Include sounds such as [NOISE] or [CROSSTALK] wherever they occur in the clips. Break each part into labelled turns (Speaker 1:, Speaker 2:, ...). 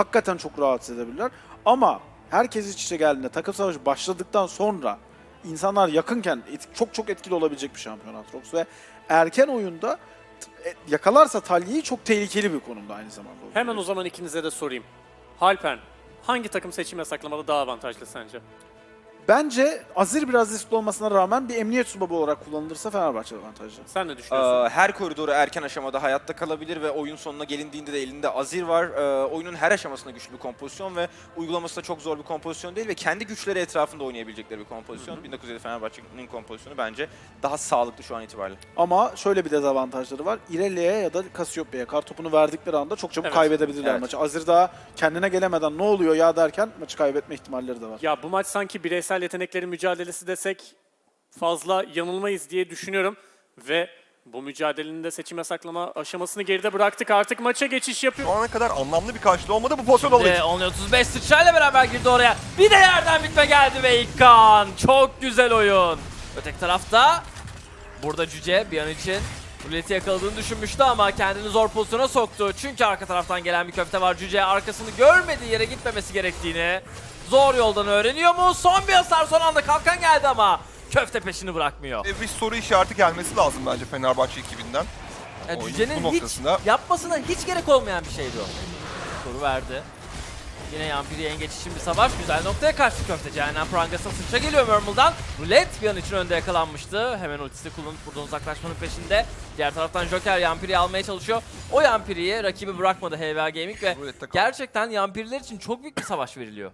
Speaker 1: hakikaten çok rahatsız edebilirler. Ama herkes iç içe geldiğinde takım savaşı başladıktan sonra insanlar yakınken çok çok etkili olabilecek bir şampiyon Aatrox ve erken oyunda e, yakalarsa Talya'yı çok tehlikeli bir konumda aynı zamanda.
Speaker 2: Hemen o zaman ikinize de sorayım. Halpen, hangi takım seçim yasaklamada daha avantajlı sence?
Speaker 1: Bence Azir biraz riskli olmasına rağmen bir emniyet subabı olarak kullanılırsa Fenerbahçe avantajlı.
Speaker 2: Sen ne düşünüyorsun?
Speaker 3: Ee, her koridoru erken aşamada hayatta kalabilir ve oyun sonuna gelindiğinde de elinde Azir var. Ee, oyunun her aşamasında güçlü bir kompozisyon ve uygulaması da çok zor bir kompozisyon değil ve kendi güçleri etrafında oynayabilecekleri bir kompozisyon. 1907 Fenerbahçe'nin kompozisyonu bence daha sağlıklı şu an itibariyle.
Speaker 1: Ama şöyle bir dezavantajları var. İrelia'ya ya da Kasiopya'ya kartopunu verdikleri anda çok çabuk
Speaker 2: Evet.
Speaker 1: kaybedebilirler
Speaker 3: Evet.
Speaker 1: maçı. Azir daha kendine gelemeden ne oluyor ya derken maçı kaybetme ihtimalleri de var.
Speaker 2: Ya bu maç sanki bireysel yeteneklerin mücadelesi desek fazla yanılmayız diye düşünüyorum. Ve bu mücadelenin de seçim yasaklama aşamasını geride bıraktık. Artık maça geçiş yapıyor.
Speaker 4: Şu ana kadar anlamlı bir karşılığı olmadı. Bu pozisyon olayı.
Speaker 5: Ve 35 sıçrayla beraber girdi oraya. Bir de yerden bitme geldi ve ilk kan. Çok güzel oyun. Öteki tarafta burada Cüce bir an için Ruleti yakaladığını düşünmüştü ama kendini zor pozisyona soktu. Çünkü arka taraftan gelen bir köfte var. Cüce arkasını görmediği yere gitmemesi gerektiğini zor yoldan öğreniyor mu? Son bir hasar son anda kalkan geldi ama köfte peşini bırakmıyor.
Speaker 4: E, bir soru işareti gelmesi lazım bence Fenerbahçe ekibinden.
Speaker 5: Yani
Speaker 4: Oyunun
Speaker 5: Cüce'nin hiç
Speaker 4: noktasında-
Speaker 5: yapmasına hiç gerek olmayan bir şeydi o. Soru verdi. Yine Yampiri yengeç için bir savaş. Güzel noktaya kaçtı köfte. Cehennem prangasına sıçra geliyor Murmle'dan. Roulette bir an için önde yakalanmıştı. Hemen ultisi kullanıp buradan uzaklaşmanın peşinde. Diğer taraftan Joker Yampiri'yi almaya çalışıyor. O Yampiri'yi rakibi bırakmadı HVA Gaming ve gerçekten Yampiriler için çok büyük bir savaş veriliyor.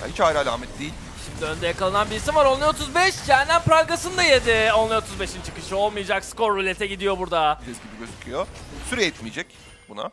Speaker 4: Yani hiç ayrı alamet değil.
Speaker 5: Şimdi önde yakalanan bir isim var. Only 35. Cehennem prangasını da yedi. Only 35'in çıkışı olmayacak. Skor Roulette'e gidiyor burada.
Speaker 4: Biz gibi gözüküyor. Süre yetmeyecek buna.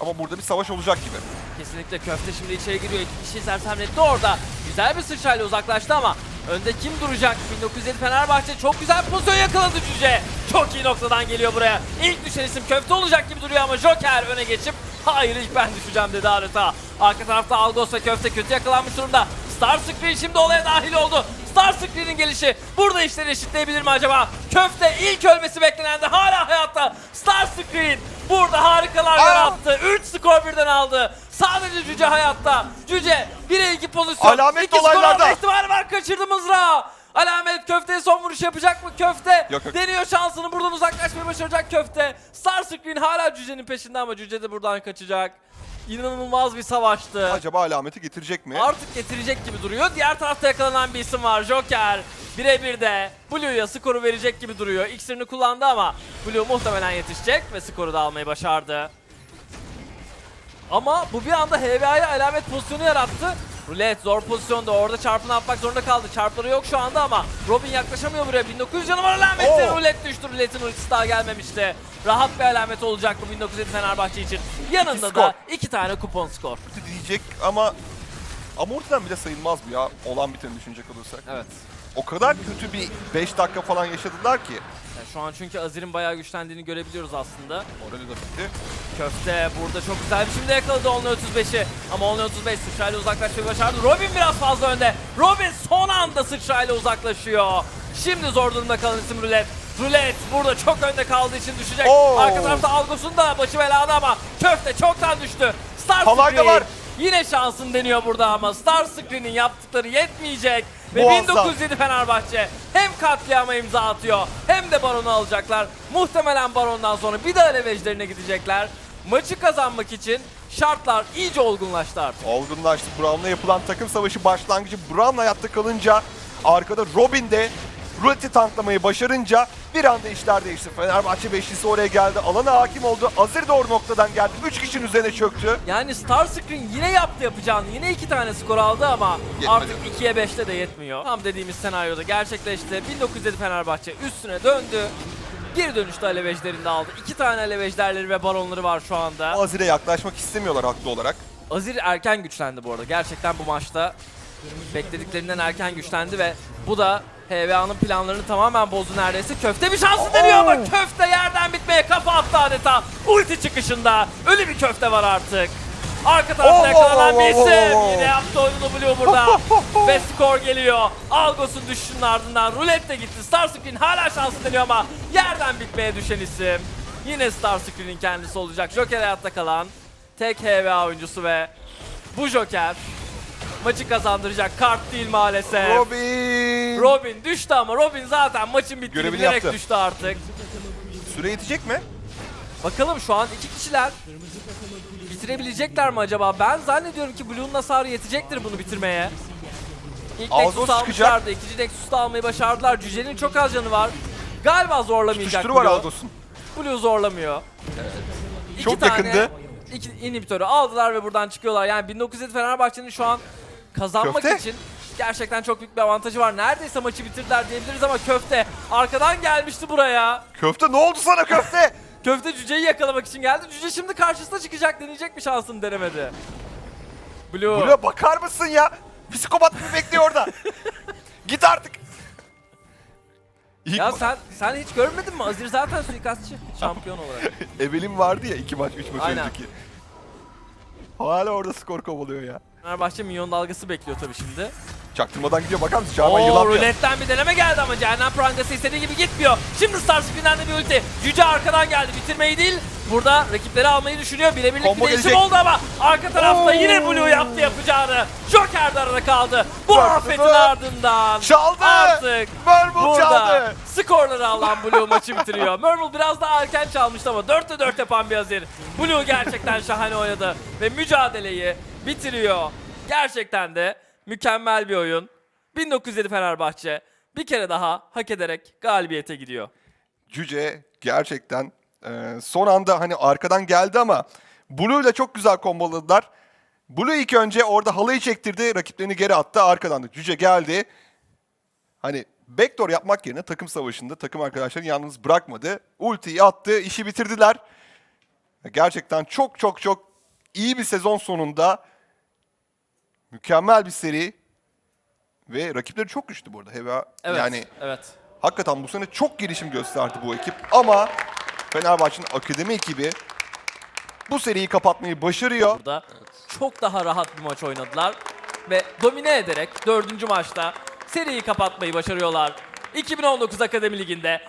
Speaker 4: Ama burada bir savaş olacak gibi.
Speaker 5: Kesinlikle köfte şimdi içeri giriyor. İki kişiyi sersemletti orada. Güzel bir sıçrayla uzaklaştı ama önde kim duracak? 1907 Fenerbahçe çok güzel bir pozisyon yakaladı Cüce. Çok iyi noktadan geliyor buraya. İlk düşen isim köfte olacak gibi duruyor ama Joker öne geçip hayır ilk ben düşeceğim dedi adeta. Arka tarafta Algos ve köfte kötü yakalanmış durumda. Star Screen şimdi olaya dahil oldu. Star Screen'in gelişi burada işleri eşitleyebilir mi acaba? Köfte ilk ölmesi beklenendi hala hayatta. Star Screen burada harikalar yarattı. 3 skor birden aldı. Sadece Cüce hayatta. Cüce 1'e 2 pozisyon.
Speaker 4: Alamet
Speaker 5: İki skor
Speaker 4: olaylarda.
Speaker 5: alma ihtimali var kaçırdı mızrağı. Alamet köfteye son vuruş yapacak mı köfte?
Speaker 4: Yok, yok.
Speaker 5: Deniyor şansını buradan uzaklaşmayı başaracak köfte. Star Screen hala Cüce'nin peşinde ama Cüce de buradan kaçacak. İnanılmaz bir savaştı.
Speaker 4: Acaba alameti getirecek mi?
Speaker 5: Artık getirecek gibi duruyor. Diğer tarafta yakalanan bir isim var. Joker. Birebir de Blue'ya skoru verecek gibi duruyor. İksirini kullandı ama Blue muhtemelen yetişecek ve skoru da almayı başardı. Ama bu bir anda HVA'ya alamet pozisyonu yarattı. Roulette zor pozisyonda orada çarpını atmak zorunda kaldı. Çarpları yok şu anda ama Robin yaklaşamıyor buraya. 1900 canı var alamette.
Speaker 4: Oo.
Speaker 5: Roulette düştü. Roulette'in ultisi daha gelmemişti. Rahat bir alamet olacak bu 1907 Fenerbahçe için. Yanında
Speaker 4: İki
Speaker 5: da
Speaker 4: skor.
Speaker 5: iki tane kupon skor.
Speaker 4: Diyecek ama ortadan bile sayılmaz bu ya. Olan biteni düşünecek olursak.
Speaker 5: Evet.
Speaker 4: O kadar kötü bir 5 dakika falan yaşadılar ki.
Speaker 5: Yani şu an çünkü Azir'in bayağı güçlendiğini görebiliyoruz aslında.
Speaker 4: Morali de bitti.
Speaker 5: Köfte burada çok güzel bir şimdi yakaladı Only 35'i. Ama Only 35 sıçrayla uzaklaşmayı başardı. Robin biraz fazla önde. Robin son anda sıçrayla uzaklaşıyor. Şimdi zor durumda kalan isim Roulette. Roulette burada çok önde kaldığı için düşecek.
Speaker 4: Oo.
Speaker 5: Arka tarafta Algos'un da başı belada ama Köfte çoktan düştü. Star
Speaker 4: da
Speaker 5: Screen
Speaker 4: var.
Speaker 5: yine şansın deniyor burada ama Star Screen'in yaptıkları yetmeyecek. Ve
Speaker 4: Muazzam.
Speaker 5: 1907 Fenerbahçe hem katliama imza atıyor hem de Baron'u alacaklar. Muhtemelen Baron'dan sonra bir daha Levejlerine gidecekler. Maçı kazanmak için şartlar iyice olgunlaştı artık.
Speaker 4: Olgunlaştı. Brown'la yapılan takım savaşı başlangıcı Brown hayatta kalınca arkada Robin de Roulette'i tanklamayı başarınca bir anda işler değişti. Fenerbahçe beşlisi oraya geldi. Alana hakim oldu. Azir doğru noktadan geldi. 3 kişinin üzerine çöktü.
Speaker 5: Yani Star Screen yine yaptı yapacağını. Yine iki tane skor aldı ama
Speaker 4: Yetmedi.
Speaker 5: artık 2'ye 5'te de yetmiyor. Tam dediğimiz senaryoda gerçekleşti. 1907 Fenerbahçe üstüne döndü. Geri dönüşte alevejlerini de aldı. İki tane alevejderleri ve baronları var şu anda.
Speaker 4: Azir'e yaklaşmak istemiyorlar haklı olarak.
Speaker 5: Azir erken güçlendi bu arada. Gerçekten bu maçta beklediklerinden erken güçlendi ve bu da HVA'nın planlarını tamamen bozdu neredeyse. Köfte bir şansı deniyor ama köfte yerden bitmeye kafa attı adeta. Ulti çıkışında ölü bir köfte var artık. Arka tarafta
Speaker 4: Oh,
Speaker 5: yakalanan
Speaker 4: oh,
Speaker 5: bir
Speaker 4: oh,
Speaker 5: isim.
Speaker 4: oh, oh.
Speaker 5: Yine yaptı oyununu buluyor burada. [LAUGHS] Ve skor geliyor. Algos'un düşüşünün ardından roulette de gitti. Star Screen hala şansı deniyor ama yerden bitmeye düşen isim. yine Starscream'in kendisi olacak. Joker hayatta kalan tek HVA oyuncusu ve bu Joker maçı kazandıracak kart değil maalesef.
Speaker 4: Robin!
Speaker 5: Robin düştü ama Robin zaten maçın bittiğini
Speaker 4: Görevini
Speaker 5: bilerek
Speaker 4: yaptı.
Speaker 5: düştü artık.
Speaker 4: Süre yetecek mi?
Speaker 5: Bakalım şu an iki kişiler bitirebilecekler mi acaba? Ben zannediyorum ki Blue'nun hasarı yetecektir bunu bitirmeye. İlk
Speaker 4: Ağzı
Speaker 5: Nexus
Speaker 4: sıkacak.
Speaker 5: almışlardı. İkinci Nexus'u da almayı başardılar. Cüce'nin çok az canı var. Galiba zorlamayacak
Speaker 4: Tutuşturu var
Speaker 5: Blue.
Speaker 4: Aldos'un.
Speaker 5: Blue zorlamıyor. İki
Speaker 4: Çok
Speaker 5: tane
Speaker 4: yakındı.
Speaker 5: iki inhibitörü aldılar ve buradan çıkıyorlar. Yani 1907 Fenerbahçe'nin şu an kazanmak
Speaker 4: Köfte.
Speaker 5: için gerçekten çok büyük bir avantajı var. Neredeyse maçı bitirdiler diyebiliriz ama Köfte arkadan gelmişti buraya.
Speaker 4: Köfte ne oldu sana köfte? [LAUGHS]
Speaker 5: Köfte cüceyi yakalamak için geldi. Cüce şimdi karşısına çıkacak deneyecek mi şansını denemedi. Blue.
Speaker 4: Buraya bakar mısın ya? Psikopat gibi bekliyor orada. [LAUGHS] Git artık. İlk
Speaker 5: Ya sen sen hiç görmedin mi? Azir zaten suikastçı şampiyon olarak. [LAUGHS]
Speaker 4: Evelin vardı ya iki maç, üç maç
Speaker 5: Aynen.
Speaker 4: önceki. Hala orada skor kovalıyor ya.
Speaker 5: Fenerbahçe milyon dalgası bekliyor tabii şimdi.
Speaker 4: Çaktırmadan gidiyor bakar mısın? Şaban
Speaker 5: Oo
Speaker 4: yılan
Speaker 5: ruletten bir deneme geldi ama Cehennem Prangası istediği gibi gitmiyor. Şimdi Starscream'den de bir ulti. Cüce arkadan geldi. Bitirmeyi değil. Burada rakipleri almayı düşünüyor. Birebirlik
Speaker 4: Combo
Speaker 5: bir değişim
Speaker 4: gelecek.
Speaker 5: oldu ama arka tarafta
Speaker 4: Oo.
Speaker 5: yine Blue yaptı yapacağını. Joker de arada kaldı. Bu
Speaker 4: Bıraktı
Speaker 5: afetin
Speaker 4: da.
Speaker 5: ardından
Speaker 4: Çaldı.
Speaker 5: artık
Speaker 4: Mermul
Speaker 5: burada
Speaker 4: çaldı.
Speaker 5: skorları alan Blue maçı bitiriyor. [LAUGHS] Mermul biraz daha erken çalmıştı ama 4'te 4 yapan bir Azir. Blue gerçekten şahane oynadı ve mücadeleyi bitiriyor. Gerçekten de mükemmel bir oyun. 1907 Fenerbahçe bir kere daha hak ederek galibiyete gidiyor.
Speaker 4: Cüce gerçekten e, son anda hani arkadan geldi ama Blue ile çok güzel komboladılar. Blue ilk önce orada halayı çektirdi, rakiplerini geri attı. Arkadan da Cüce geldi. Hani backdoor yapmak yerine takım savaşında takım arkadaşlarını yalnız bırakmadı. Ultiyi attı, işi bitirdiler. Gerçekten çok çok çok iyi bir sezon sonunda mükemmel bir seri ve rakipleri çok güçlü bu arada. Heva
Speaker 5: Evet.
Speaker 4: yani
Speaker 5: evet.
Speaker 4: Hakikaten bu sene çok gelişim gösterdi bu ekip ama Fenerbahçe'nin akademi ekibi bu seriyi kapatmayı başarıyor.
Speaker 5: Burada çok daha rahat bir maç oynadılar ve domine ederek dördüncü maçta seriyi kapatmayı başarıyorlar. 2019 Akademi Ligi'nde